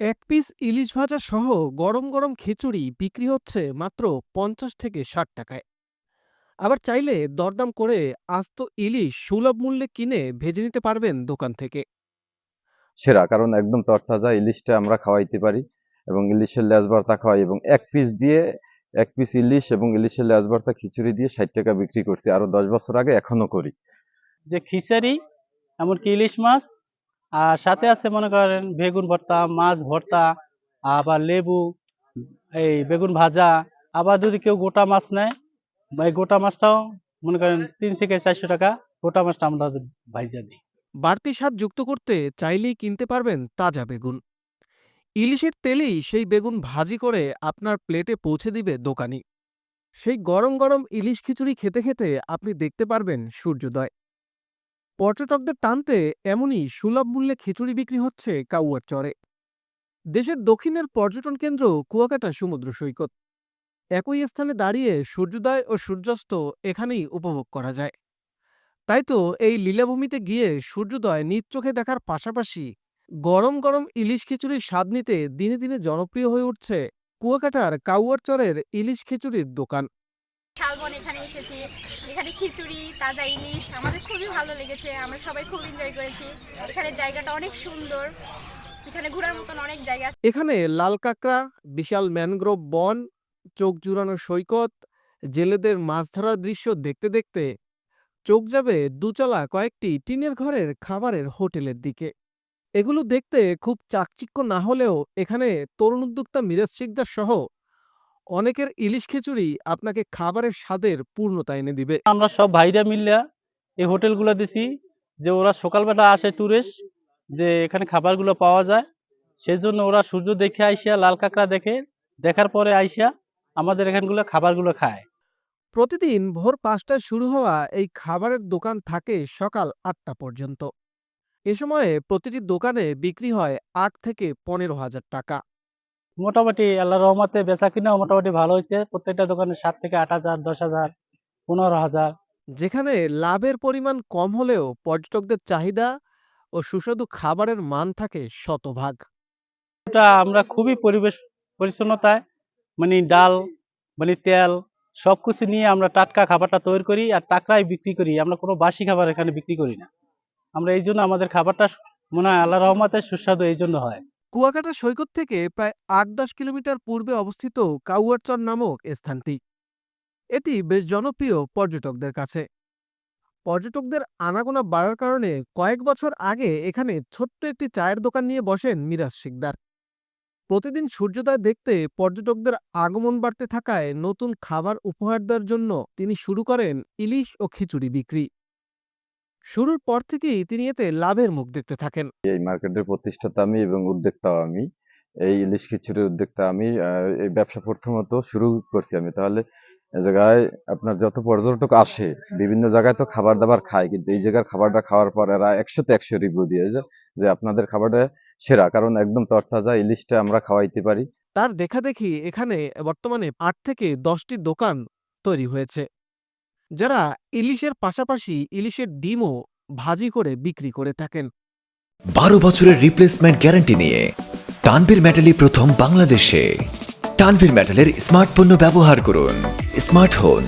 এক পিস ইলিশ ভাজা সহ গরম গরম খিচুড়ি বিক্রি হচ্ছে মাত্র পঞ্চাশ থেকে ষাট টাকায়। আবার চাইলে দরদাম করে আস্ত ইলিশ সুলভ মূল্যে কিনে ভেজে নিতে পারবেন দোকান থেকে। সেরা কারণ একদম তরতাজা ইলিশটা আমরা খাওয়াইতে পারি এবং ইলিশের লেজ ভর্তা খাওয়াই এবং এক পিস দিয়ে এক পিস ইলিশ এবং ইলিশের লেজ ভর্তা খিচুড়ি দিয়ে ষাট টাকা বিক্রি করছি আরও দশ বছর আগে এখনও করি। যে খিচাড়ি এমনকি ইলিশ মাছ আর সাথে আছে মনে করেন বেগুন ভর্তা, মাছ ভর্তা, আবার লেবু, এই বেগুন ভাজা। আবার যদি কেউ গোটা মাছ নেয়, এই গোটা মাছটাও মনে করেন তিন থেকে চারশো টাকা গোটা মাছটা আমরা ভাইজা দিই। বাড়তি স্বাদ যুক্ত করতে চাইলেই কিনতে পারবেন তাজা বেগুন। ইলিশের তেলেই সেই বেগুন ভাজি করে আপনার প্লেটে পৌঁছে দিবে দোকানি। সেই গরম গরম ইলিশ খিচুড়ি খেতে খেতে আপনি দেখতে পারবেন সূর্যোদয়। পর্যটকদের টানতে এমনই সুলভ মূল্যে খিচুড়ি বিক্রি হচ্ছে কাউয়ার চরে। দেশের দক্ষিণের পর্যটন কেন্দ্র কুয়াকাটা সমুদ্র সৈকত। একই স্থানে দাঁড়িয়ে সূর্যোদয় ও সূর্যাস্ত এখানেই উপভোগ করা যায়। তাই তো এই লীলাভূমিতে গিয়ে সূর্যোদয় নিজ চোখে দেখার পাশাপাশি গরম গরম ইলিশ খিচুড়ির স্বাদ নিতে দিনে দিনে জনপ্রিয় হয়ে উঠছে কুয়াকাটার কাউয়ারচরের ইলিশ খিচুড়ির দোকান। শালবন এখানে এসেছি। এখানে খিচুড়ি, তাজা ইলিশ, আমাদের খুবই ভালো লেগেছে। আমরা সবাই খুব এনজয় করেছি। এখানে জায়গাটা অনেক সুন্দর। এখানে ঘোরার মতন অনেক জায়গা এখানে বিশাল ম্যানগ্রোভ বন, চোখ জুড়ানো সৈকত, জেলেদের মাছ ধরার দৃশ্য দেখতে দেখতে চোখ যাবে দুচালা কয়েকটি টিনের ঘরের খাবারের হোটেলের দিকে। এগুলো দেখতে খুব চাকচিক্য না হলেও এখানে তরুণ উদ্যোক্তা মিরাজ শিকদার সহ অনেকের ইলিশ খিচুড়ি আপনাকে খাবারের স্বাদের পূর্ণতা এনে দিবে। আমরা সব ভাইরা মিললা এই হোটেলগুলো দিছি যে ওরা সকালবেলা আসে ট্যুরিস্ট যে এখানে খাবারগুলো পাওয়া যায়। সেই জন্য ওরা সূর্য দেখে আইসা লাল কাঁকড়া দেখে দেখার পরে আইসা আমাদের এখানগুলো খাবারগুলো খায়। প্রতিদিন ভোর পাঁচটায় শুরু হওয়া এই খাবারের দোকান থাকে সকাল আটটা পর্যন্ত। এ সময়ে প্রতিটি দোকানে বিক্রি হয় আট থেকে পনেরো হাজার টাকা। মোটামুটি আল্লাহ রহমতে বেচা কিনাও মোটামুটি ভালো হয়েছে। প্রত্যেকটা দোকানে সাত থেকে আট হাজার দশ হাজার পনেরো হাজার। যেখানে লাভের পরিমাণ কম হলেও পর্যটকদের চাহিদা ও সুস্বাদু খাবারের মান থাকে শতভাগ। এটা আমরা খুবই পরিবেশ পরিচ্ছন্নতায় মানে ডাল মানে তেল সবকিছু নিয়ে আমরা টাটকা খাবারটা তৈরি করি আর টাকরাই বিক্রি করি। আমরা কোনো বাসি খাবার এখানে বিক্রি করি না। আমরা এই জন্য আমাদের খাবারটা মনে হয় আল্লাহ রহমতে সুস্বাদু এই জন্য হয়। কুয়াকাটা সৈকত থেকে প্রায় আট দশ কিলোমিটার পূর্বে অবস্থিত কাউয়ারচর নামক স্থানটি। এটি বেশ জনপ্রিয় পর্যটকদের কাছে। পর্যটকদের আনাগোনা বাড়ার কারণে কয়েক বছর আগে এখানে ছোট্ট একটি চায়ের দোকান নিয়ে বসেন মিরাজ শিকদার। প্রতিদিন সূর্যোদয় দেখতে পর্যটকদের আগমন বাড়তে থাকায় নতুন খাবার উপহার দেওয়ার জন্য তিনি শুরু করেন ইলিশ ও খিচুড়ি বিক্রি। শুরুর পর থেকেই তিনি এতে লাভের মুখ দেখতে থাকেন। এই মার্কেটের প্রতিষ্ঠাতা আমি এবং উদ্যোক্তাও আমি এই ইলিশ খিচুড়ির উদ্যোক্তা আমি এই ব্যবসা প্রথমত শুরু করছি আমি। তাহলে এই জায়গায় আপনার যত পর্যটক আসে বিভিন্ন জায়গায় তো খাবার দাবার খায় কিন্তু এই জায়গার খাবারটা খাওয়ার পর এরা একশোতে একশো রিভিউ দিয়ে যায় যে আপনাদের খাবারটা সেরা কারণ একদম তরতাজা ইলিশটা আমরা খাওয়াইতে পারি। তার দেখাদেখি এখানে বর্তমানে আট থেকে দশটি দোকান তৈরি হয়েছে। যারা ইলিশের পাশাপাশি ইলিশের ডিমও ভাজি করে বিক্রি করে থাকেন। বারো বছরের রিপ্লেসমেন্ট গ্যারান্টি নিয়ে টানভীর মেটালি প্রথম বাংলাদেশে। টানবির মেটালের স্মার্ট পণ্য ব্যবহার করুন। স্মার্টফোন